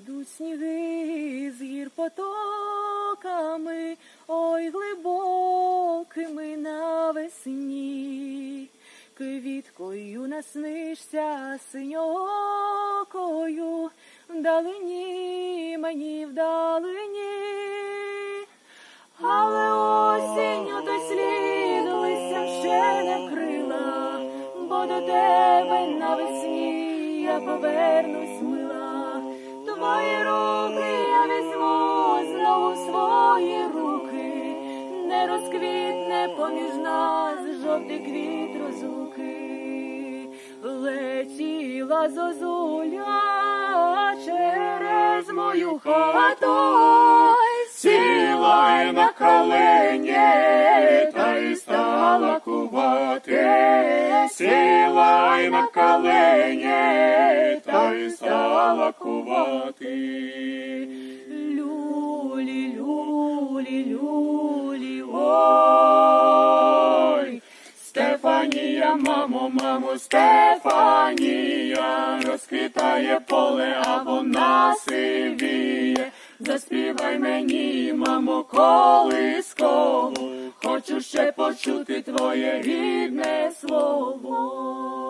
Зійдуть сніги з гір потоками, ой глибокими навесні. Квіткою наснишся синьокою, вдалині мені вдалині. Але слід листям ще не вкрила, бо до тебе навесні я повернусь. Твої руки я візьму знову в свої руки, не розквітне поміж нас жовтий квіт розлуки. Летіла зозуля через мою хату, Сіла й на колені, та й стала кувати, сіла й на колені, стала кувати. Люлі, люлі, люлі, Ой, Стефанія, мамо, мамо, Стефанія, розквітає поле, а вона сивіє. Заспівай мені, мамо, колискову, хочу ще почути твоє рідне слово.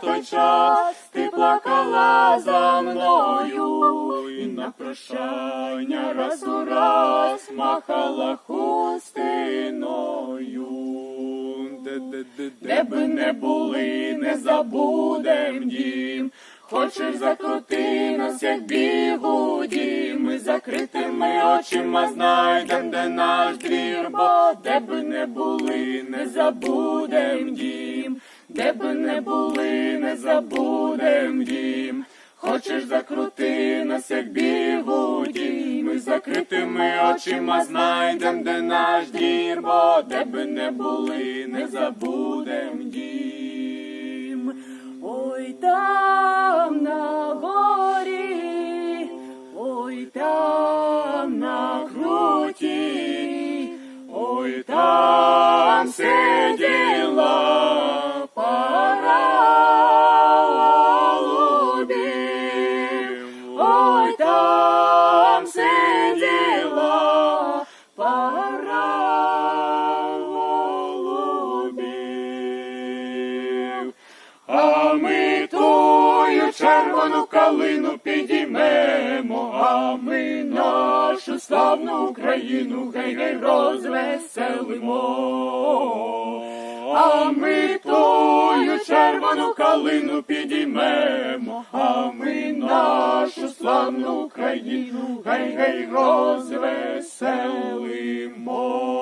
той час, ти плакала за мною. І на прощання раз у раз махала хустиною. Де би не були, не забудем дім. Хочеш закрути нас, як бігуді, ми закритими очима знайдем, де наш двір, бо де би не були, не забудем дім, де би не були, не забудем дім. Хочеш закрути нас, як бігуді, ми закритими очима знайдем, де наш двір, бо де би не були, не забудем дім. Ой, там на горі, ой, там на круті, Ой, там сиділа червону калину підіймемо, а ми нашу славну Україну гей гей розвеселимо. А ми тую червону калину підіймемо, а ми нашу славну Україну гей гей розвеселимо.